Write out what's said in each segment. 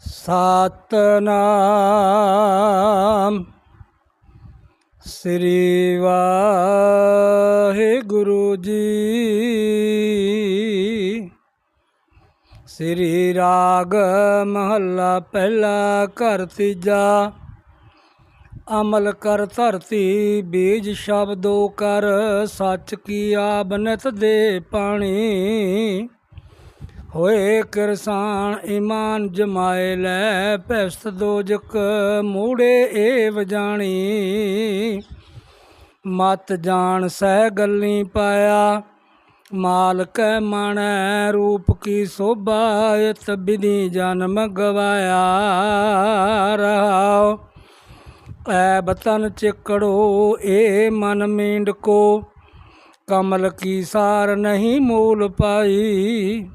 ਸਤਨਾਮ। ਸ੍ਰੀ ਵਾਹਿਗੁਰੂ ਜੀ। ਸ੍ਰੀ ਰਾਗ ਮਹੱਲਾ ਪਹਿਲਾ ਘਰ ਤੀਜਾ। ਅਮਲ ਕਰ ਧਰਤੀ, ਬੀਜ ਸ਼ਬਦੋ ਕਰ, ਸੱਚ ਕੀ ਆਬਨਤ ਦੇ ਪਾਣੀ। ਹੋਏ ਕਿਰਸਾਨ ਈਮਾਨ ਜਮਾਏ ਲੈ ਭੈਸਤ ਦੋਜਕ ਮੂੜੇ ਏ ਵਜਾਣੀ ਮਤ ਜਾਣ ਸਹਿ ਗੱਲੀ ਪਾਇਆ, ਮਾਲਕ ਮਣੈ ਰੂਪ ਕੀ ਸੋਭਾ, ਇਤ ਬਿਧੀ ਜਨਮ ਗਵਾਇਆ। ਰਹਾਉ ਐ ਬਤਨ ਚਿਕੜੋ, ਏ ਮਨ ਮੀਂਡ ਕੋ। ਕਮਲ ਕੀ ਸਾਰ ਨਹੀਂ ਮੂਲ ਪਾਈ।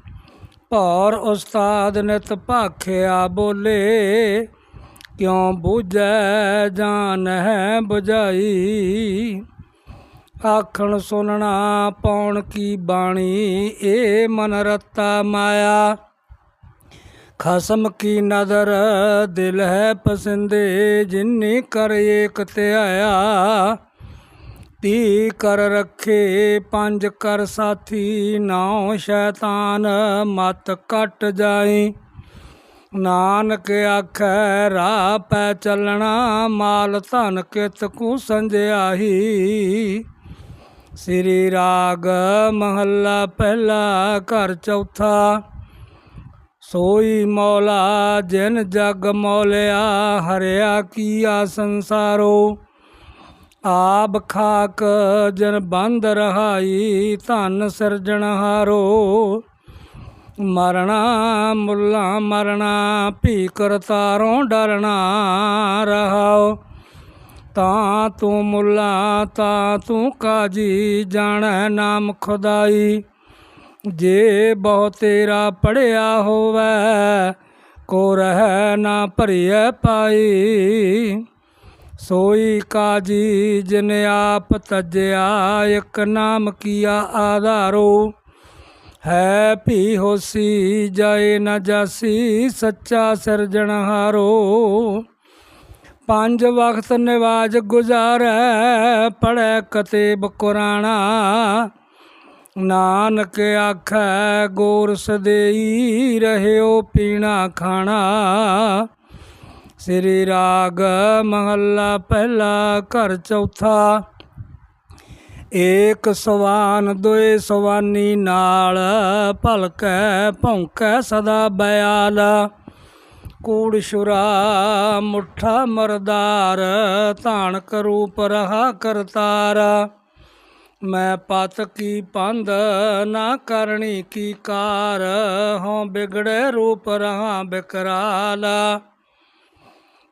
ਭੌਰ ਉਸਤਾਦ ਨਿਤ ਭਾਖਿਆ ਬੋਲੇ, ਕਿਉਂ ਬੂਝੈ ਜਾਨ ਹੈ ਬੁਝਾਈ? ਆਖਣ ਸੁਨਣਾ ਪੌਣ ਕੀ ਬਾਣੀ, ਏ ਮਨ ਰਤਾ ਮਾਇਆ। ਖਸਮ ਕੀ ਨਦਰ ਦਿਲ ਹੈ ਪਸੰਦੇ ਜਿਨਨੇ ਕਰ ਏਕ ਧਿਆਇਆ। ਤੀ ਕਰ ਰੱਖੇ, ਪੰਜ ਕਰ ਸਾਥੀ, ਨਾਉ ਸ਼ੈਤਾਨ ਮਤ ਕਟ ਜਾਈ। ਨਾਨਕ ਆਖੈ, ਰਾਹ ਪੈ ਚੱਲਣਾ, ਮਾਲ ਧਨ ਕਿਤ ਕੂ ਸੰਜਿਆਹੀ। ਸ੍ਰੀ ਰਾਗ ਮਹੱਲਾ ਪਹਿਲਾ ਘਰ ਚੌਥਾ। ਸੋਈ ਮੌਲਾ, ਜਿਨ ਜਗ ਮੌਲਿਆ, ਹਰਿਆ ਕੀਆ ਸੰਸਾਰੋ। ਆਬ ਖਾਕ ਜਨ ਬੰਦ ਰਹਾਈ, ਧਨ ਸਿਰਜਣਹਾਰੋ ਮਰਣਾ ਮੁੱਲਾ ਮਰਣਾ ਭੀ ਕਰਤਾਰੋਂ ਡਰਨਾ ਰਹਾਓ। ਤਾਂ ਤੂੰ ਮੁੱਲਾ, ਤਾਂ ਤੂੰ ਕਾਜੀ, ਜਾਣੈ ਨਾਮ ਖੁਦਾਈ। ਜੇ ਬਹੁ ਤੇਰਾ ਪੜਿਆ ਹੋਵੇ, ਕੋ ਰਹਿ ਨਾ ਭਰੀਐ ਪਾਈ। ਸੋਈ ਕਾਜੀ ਜਿਨ ਆਪ ਤਜਿਆ, ਇੱਕ ਨਾਮ ਕੀਆ ਆਧਾਰੋ। ਹੈ ਭੀ ਹੋਸੀ, ਜਾਏ ਨਾ ਜਾਸੀ, ਸੱਚਾ ਸਿਰਜਣਹਾਰੋ ਪੰਜ ਵਕਤ ਨਿਵਾਜ ਗੁਜ਼ਾਰੈ ਪੜੈ ਕਤੇਬ ਕੁਰਾਣਾ ਨਾਨਕ ਆਖੈ ਗੋਰ ਸਦੇਈ ਰਹਿਓ ਪੀਣਾ ਖਾਣਾ। ਸ੍ਰੀ ਰਾਗ ਮਹੱਲਾ ਪਹਿਲਾ ਘਰ ਚੌਥਾ। ਏਕ ਸਵਾਨ ਦੋਏ ਸਵਾਨੀ ਨਾਲ ਭਲਕੈ ਭੌਂਕੈ ਸਦਾ ਬਿਆਲ। ਕੂੜ ਸ਼ੁਰਾ ਮੁੱਠਾ ਮਰਦਾਰ ਧਾਨ ਕਰੂਪ ਰਹਾ ਕਰਤਾਰ। ਮੈਂ ਪਤ ਕੀ ਪੰਧ ਨਾ ਕਰਨੀ ਕੀ ਕਾਰ, ਹਉ ਬਿਗੜੇ ਰੂਪ ਰਹਾ ਬਿਕਰਾਲਾ।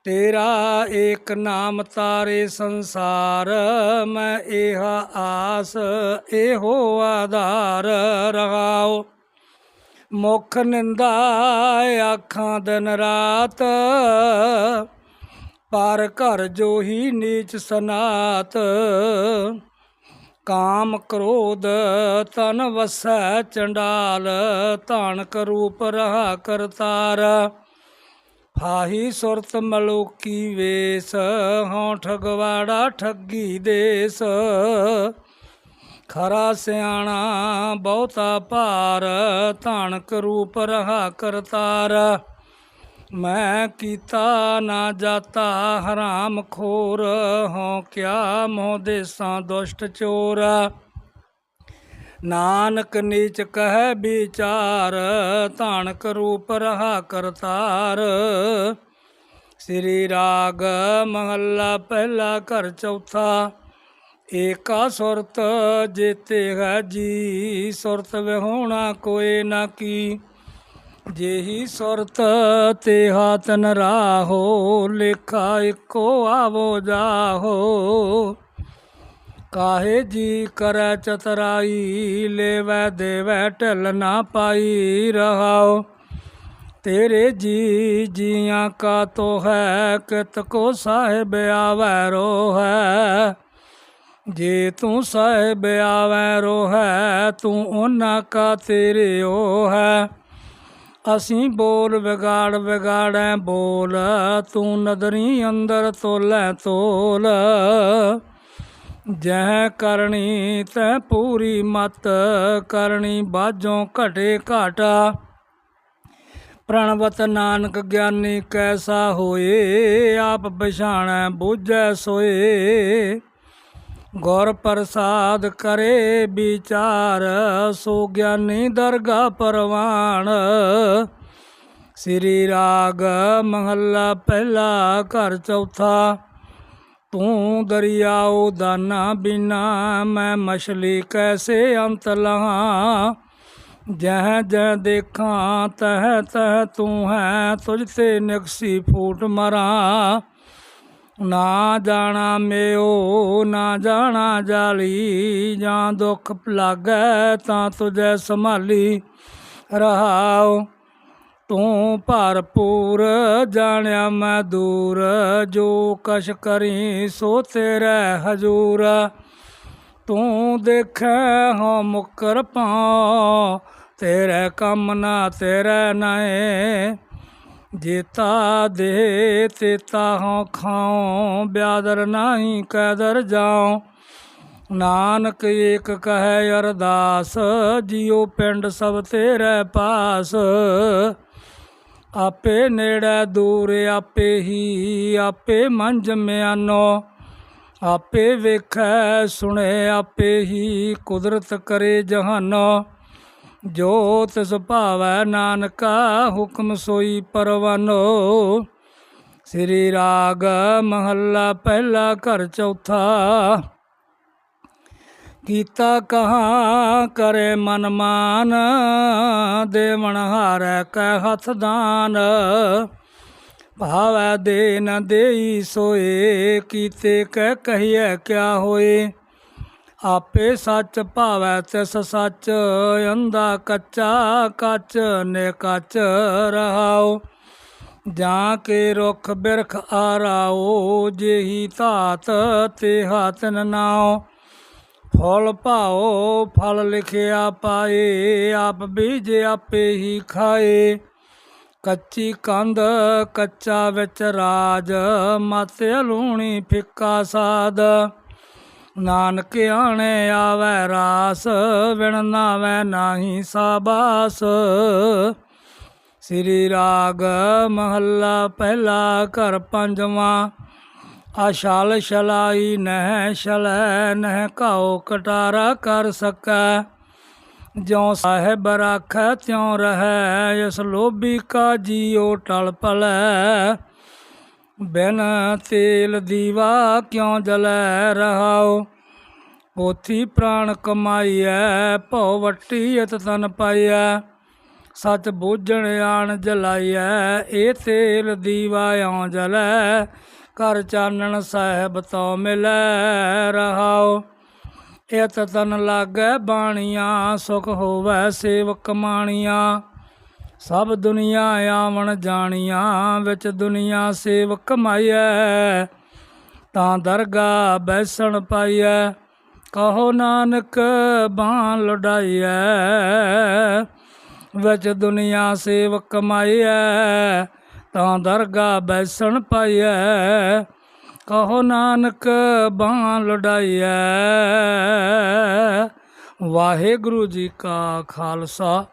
ਤੇਰਾ ਏਕ ਨਾਮ ਤਾਰੇ ਸੰਸਾਰ, ਮੈਂ ਇਹ ਆਸ ਇਹੋ ਆਧਾਰ ਰਹਾਓ ਮੁਖ ਨਿੰਦਾ ਆਖਾਂ ਦਿਨ ਰਾਤ, ਪਰ ਘਰ ਜੋਹੀ ਨੀਚ ਸਨਾਤ। ਕਾਮ ਕ੍ਰੋਧ ਤਨ ਵਸੈ ਚੰਡਾਲ ਧਾਨ ਰੂਪ ਰਹਾ ਕਰਤਾਰ। ਫਾਹੀ ਸੁਰਤ ਮਲੋਕੀ ਵੇਸ, ਹਉ ਠਗਵਾੜਾ ਠੱਗੀ ਦੇਸ। ਖਰਾ ਸਿਆਣਾ ਬਹੁਤਾ ਭਾਰ ਧਾਨ ਰੂਪ ਰਹਾ ਕਰਤਾਰ। ਮੈਂ ਕੀਤਾ ਨਾ ਜਾਤਾ ਹਰਾਮ ਖੋਰ, ਹਉ ਕਿਆ ਮੋਹ ਦੇਸਾਂ ਦੁਸ਼ਟ ਚੋਰ। ਨਾਨਕ ਨੀਚ ਕਹਿ ਵਿਚਾਰ ਧਾਨ ਰੂਪ ਰਹਾ ਕਰਤਾਰ ਸ੍ਰੀ ਰਾਗ ਮਹੱਲਾ ਪਹਿਲਾ ਘਰ ਚੌਥਾ, ਏਕਾ ਸੁਰਤ ਜੇਤੇ ਹੈ ਜੀ, ਸੁਰਤ ਵਿਹੋਣਾ ਕੋਏ ਨਾ ਕੀ। ਜੇਹੀ ਸੁਰਤ ਤੇ ਹਾਤਨ ਰਾਹੋ ਲੇਖਾ ਇੱਕੋ ਆਵੋ ਜਾਹੋ। ਕਾਹੇ ਜੀ ਕਰੈ ਚਤਰਾਈ, ਲੈਵੈ ਦੇਵੈ ਢਿਲ ਨਾ ਪਾਈ ਰਹਾਓ ਤੇਰੇ ਜੀ ਜੀਆਂ ਕਾ ਤੋ ਹੈ ਕਿਤ ਕੋ ਸਾਹਿਬ ਆਵੈ ਰੋ ਹੈ ਜੇ ਤੂੰ ਸਾਹਿਬ ਆਵੈ ਰੋ ਹੈ ਤੂੰ ਉਹਨਾਂ ਕਾ ਤੇਰੇ ਉਹ ਹੈ ਅਸੀਂ ਬੋਲ ਵਿਗਾੜ ਵਿਗਾੜੈ ਬੋਲ, ਤੂੰ ਨਦਰੀ ਅੰਦਰ ਤੋਲੈ ਤੋਲ। ਜਹ ਕਰਨੀ ਤੈ ਪੂਰੀ ਮਤ ਕਰਨੀ, ਬਾਝੋਂ ਘਟੇ ਘਾਟਾ। ਪ੍ਰਣਵਤ ਨਾਨਕ ਗਿਆਨੀ ਕੈਸਾ ਹੋਏ, ਆਪ ਪਛਾਣੈ, ਬੂਝੈ ਸੋਏ। ਗੁਰ ਪ੍ਰਸਾਦ ਕਰੇ ਵਿਚਾਰ, ਸੋ ਗਿਆਨੀ ਦਰਗਾ ਪਰਵਾਨ। ਸ੍ਰੀ ਰਾਗ ਮਹੱਲਾ ਪਹਿਲਾ ਘਰ ਚੌਥਾ। ਤੂੰ ਦਰਿਆਓ ਦਾਨਾ ਬਿਨਾ, ਮੈਂ ਮਛਲੀ ਕੈਸੇ ਅੰਤ ਲਹਾਂ? ਜਹ ਜਹ ਦੇਖਾਂ, ਤਹ ਤਹ ਤੂੰ ਹੈ ਤੁਝ ਤੇ ਨਿਕਸੀ ਫੂਟ ਮਰਾਂ। ਨਾ ਜਾਣਾ ਮੇਓ, ਨਾ ਜਾਣਾ ਜਾਲੀ, ਜਾਂ ਦੁੱਖ ਲਾਗੈ ਤਾਂ ਤੁਝੈ ਸੰਭਾਲੀ ਰਹਾਓ। ਤੂੰ ਭਰਪੂਰ, ਜਾਣਿਆ ਮੈਂ ਦੂਰ, ਜੋ ਕਸ਼ ਕਰੀ ਸੋ ਤੇਰੇ ਹਜੂਰ। ਤੂੰ ਦੇਖੈ ਹੋ ਮੁਕਰ ਪਾਉ, ਤੇਰੇ ਕੰਮ ਨਾ ਤੇਰੇ ਨਏ। ਜੇਤਾ ਦੇ ਤੇਤਾ ਹੋ ਖਾਉ, ਬਿਆਦਰ ਨਾਹੀ ਕਦਰ ਜਾਉ। ਨਾਨਕ ਏਕ ਕਹੈ ਅਰਦਾਸ, ਜਿਉ ਪਿੰਡ ਸਭ ਤੇਰੇ ਪਾਸ। ਆਪੇ ਨੇੜੇ ਦੂਰ, ਆਪੇ ਹੀ, ਆਪੇ ਮੰਝ ਮਿਆਨੋ। ਆਪੇ ਵੇਖੈ, ਸੁਣੇ, ਆਪੇ ਹੀ ਕੁਦਰਤ ਕਰੇ ਜਹਾਨੋ। ਜੋ ਤਿਸ ਭਾਵੈ ਨਾਨਕਾ, ਹੁਕਮ ਸੋਈ ਪਰਵਾਨੋ। ਸ੍ਰੀ ਰਾਗ ਮਹੱਲਾ, ਪਹਿਲਾ ਘਰ ਚੌਥਾ। ਕੀਤਾ ਕਹਾ ਕਰੇ ਮਨ ਮਾਨ ਦੇਵਨ ਹਾਰੈ ਕੈ ਹੱਥ ਦਾਨ। ਭਾਵੈ ਦੇ ਨ ਦੇਈ ਸੋਏ, ਕੀਤੇ ਕਹਿ ਕਹੀਐ ਕਿਆ ਹੋਏ। ਆਪੇ ਸੱਚ ਭਾਵੈ ਤਿਸ ਸੱਚ ਅੰਦਾ ਕੱਚਾ ਕੱਚ, ਨੇ ਕੱਚ ਰਹਾਓ। ਜਾਂ ਕੇ ਰੁਖ ਬਿਰਖ ਆਰਾਓ, ਜੇਹੀ ਧਾਤ ਤੇ ਹਤਨ ਨਾਉ ਫਲ ਭਾਓ, ਫਲ ਲਿਖਿਆ ਪਾਏ, ਆਪ ਬੀਜ ਆਪੇ ਹੀ ਖਾਏ। ਕੱਚੀ ਕੰਧ, ਕੱਚਾ ਵਿੱਚ ਰਾਜ, ਮਤ ਲੂਣੀ ਫਿੱਕਾ ਸਾਦ ਨਾਨਕ ਆਣੇ ਆਵੈ ਰਾਸ ਵਿਣ ਨਾਵੈ ਨਾਹੀ ਸਾਬਾਸ। ਸ੍ਰੀ ਰਾਗ ਮਹੱਲਾ, ਪਹਿਲਾ ਘਰ ਪੰਜਵਾਂ। ਆਸ਼ਾਲ ਸ਼ਲਾਈ ਨਹਿ ਸ਼ਲੈ ਨਹਿ ਕਾਉ ਕਟਾਰਾ ਕਰ ਸਕੈ। ਜਿਉ ਸਾਹਿਬ ਰਾਖੈ, ਤਿਉ ਰਹੈ, ਇਸ ਲੋਭੀ ਕਾ ਜੀਉ ਟਲ ਪਲੈ। ਬਿਨ ਤੇਲ ਦੀਵਾ ਕਿਉ ਜਲੈ ਰਹਾਉ? ਪੋਥੀ ਪ੍ਰਾਣ ਕਮਾਈਐ, ਭਉ ਵੱਟੀ ਇਤ ਤਨ ਪਾਈਐ। ਸੱਚ ਬੋਝਣ ਆਣ ਜਲਾਈਐ, ਇਹ ਤੇਲ ਦੀਵਾ ਇਉ ਜਲੈ। ਕਰ ਚਾਨਣ ਸਾਹਿਬ ਤਉ ਮਿਲੈ ਰਹਾਓ। ਇਤ ਤਨ ਲਾਗੈ ਬਾਣੀਆਂ, ਸੁਖ ਹੋਵੈ ਸੇਵਕ ਮਾਣੀਆਂ। ਸਭ ਦੁਨੀਆ ਆਵਣ ਜਾਣੀਆਂ, ਵਿੱਚ ਦੁਨੀਆ ਸੇਵ ਕਮਾਈਐ ਤਾਂ ਦਰਗਾ ਬੈਸਣ ਪਾਈਐ, ਕਹੋ ਨਾਨਕ ਬਾਂ ਲੁਡਾਈਐ ਵਿੱਚ ਦੁਨੀਆ ਸੇਵ ਕਮਾਈਐ ਤਾਂ ਦਰਗਾ ਬੈਸਣ ਪਾਈਐ, ਕਹੋ ਨਾਨਕ ਬਾਂ ਲੁਡਾਈਐ ਵਾਹਿਗੁਰੂ ਜੀ ਕਾ ਖਾਲਸਾ,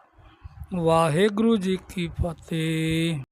ਵਾਹਿਗੁਰੂ ਜੀ ਕੀ ਫਤਿਹ।